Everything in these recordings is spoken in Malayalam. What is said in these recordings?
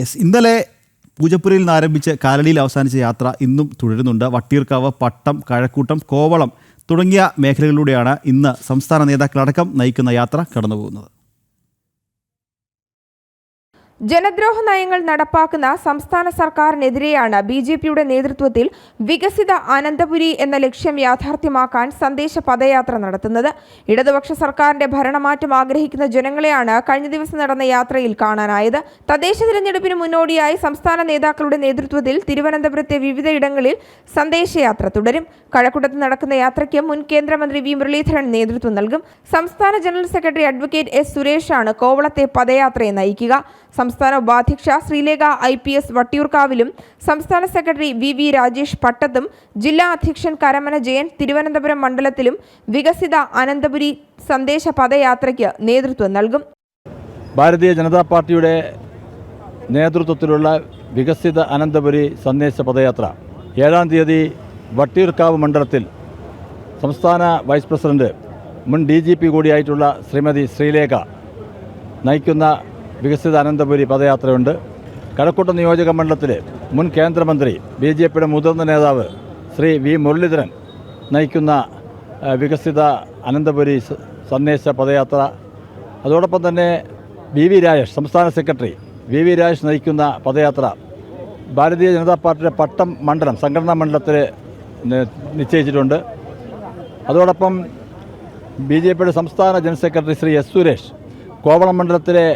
യെസ് ഇന്നലെ പൂജപ്പുരയിൽ നിന്ന് ആരംഭിച്ച് കാലടിയിൽ അവസാനിച്ച യാത്ര ഇന്നും തുടരുന്നുണ്ട്. വട്ടിയൂർക്കാവ് പട്ടം കഴക്കൂട്ടം കോവളം തുടങ്ങിയ മേഖലകളിലൂടെയാണ് ഇന്ന് സംസ്ഥാന നേതാക്കളടക്കം നയിക്കുന്ന യാത്ര കടന്നുപോകുന്നത്. ജനദ്രോഹ നയങ്ങൾ നടപ്പാക്കുന്ന സംസ്ഥാന സർക്കാരിനെതിരെയാണ് ബി ജെ പിയുടെ നേതൃത്വത്തിൽ വികസിത അനന്തപുരി എന്ന ലക്ഷ്യം യാഥാർത്ഥ്യമാക്കാൻ സന്ദേശ പദയാത്ര നടത്തുന്നത്. ഇടതുപക്ഷ സർക്കാരിന്റെ ഭരണമാറ്റം ആഗ്രഹിക്കുന്ന ജനങ്ങളെയാണ് കഴിഞ്ഞ ദിവസം നടന്ന യാത്രയിൽ കാണാനായത്. തദ്ദേശ തിരഞ്ഞെടുപ്പിന് മുന്നോടിയായി സംസ്ഥാന നേതാക്കളുടെ നേതൃത്വത്തിൽ തിരുവനന്തപുരത്തെ വിവിധയിടങ്ങളിൽ സന്ദേശയാത്ര തുടരും. കഴക്കൂട്ടത്ത് നടക്കുന്ന യാത്രയ്ക്ക് മുൻ കേന്ദ്രമന്ത്രി വി. മുരളീധരൻ നേതൃത്വം നൽകും. സംസ്ഥാന ജനറൽ സെക്രട്ടറി അഡ്വക്കേറ്റ് എസ്. സുരേഷാണ് കോവളത്തെ പദയാത്രയെ നയിക്കുക. സംസ്ഥാന ഉപാധ്യക്ഷ ശ്രീലേഖ ഐ പി എസ് വട്ടിയൂർക്കാവിലും സംസ്ഥാന സെക്രട്ടറി വി വി രാജേഷ് പട്ടത്തും ജില്ലാ അധ്യക്ഷൻ കരമന ജയൻ തിരുവനന്തപുരം മണ്ഡലത്തിലും വികസിത അനന്തപുരി സന്ദേശ പദയാത്രയ്ക്ക് നേതൃത്വം നൽകും. ഭാരതീയ ജനതാ പാർട്ടിയുടെ നേതൃത്വത്തിലുള്ള വികസിത അനന്തപുരി സന്ദേശ പദയാത്ര ഏഴാം തീയതി വട്ടിയൂർക്കാവ് മണ്ഡലത്തിൽ സംസ്ഥാന വൈസ് പ്രസിഡന്റ് മുൻ ഡി ജി പി കൂടിയായിട്ടുള്ള ശ്രീമതി ശ്രീലേഖ നയിക്കുന്ന വികസിത അനന്തപുരി പദയാത്രയുണ്ട്. കഴക്കൂട്ടം നിയോജക മണ്ഡലത്തിലെ മുൻ കേന്ദ്രമന്ത്രി ബി ജെ പിയുടെ മുതിർന്ന നേതാവ് ശ്രീ വി മുരളീധരൻ നയിക്കുന്ന വികസിത അനന്തപുരി സന്ദേശ പദയാത്ര. അതോടൊപ്പം തന്നെ വി വി രാജേഷ് സംസ്ഥാന സെക്രട്ടറി വി വി രാജേഷ് നയിക്കുന്ന പദയാത്ര. ഭാരതീയ ജനതാ പാർട്ടിയുടെ പട്ടം മണ്ഡലം സംഘടനാ മണ്ഡലത്തിൽ നിശ്ചയിച്ചിട്ടുണ്ട്. അതോടൊപ്പം ബി ജെ പിയുടെ സംസ്ഥാന general secretary Shri S Suresh Kovalam മണ്ഡലത്തിലെ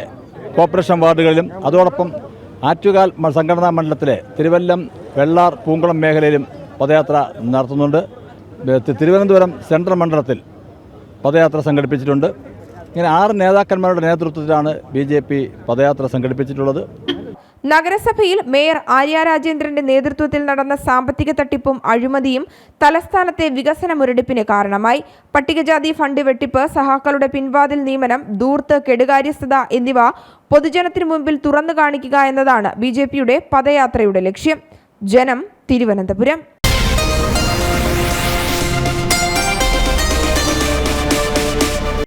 കോർപ്പറേഷൻ വാർഡുകളിലും അതോടൊപ്പം ആറ്റുകാൽ സംഘടനാ മണ്ഡലത്തിലെ തിരുവല്ലം വെള്ളാർ പൂങ്കുളം മേഖലയിലും പദയാത്ര നടത്തുന്നുണ്ട്. തിരുവനന്തപുരം സെൻട്രൽ മണ്ഡലത്തിൽ പദയാത്ര സംഘടിപ്പിച്ചിട്ടുണ്ട്. ഇങ്ങനെ ആറ് നേതാക്കന്മാരുടെ നേതൃത്വത്തിലാണ് ബി ജെ പി പദയാത്ര സംഘടിപ്പിച്ചിട്ടുള്ളത്. നഗരസഭയിൽ മേയർ ആര്യ രാജേന്ദ്രന്റെ നേതൃത്വത്തിൽ നടന്ന സാമ്പത്തിക തട്ടിപ്പും അഴിമതിയും തലസ്ഥാനത്തെ വികസന മുരടിപ്പിന് കാരണമായി. പട്ടികജാതി ഫണ്ട് വെട്ടിപ്പ് സഹാക്കളുടെ പിൻവാതിൽ നിയമനം ദൂർത്ത് കെടുകാര്യസ്ഥത എന്നിവ പൊതുജനത്തിനു മുമ്പിൽ തുറന്നു കാണിക്കുക എന്നതാണ് ബി പദയാത്രയുടെ ലക്ഷ്യം. ജനം തിരുവനന്തപുരം.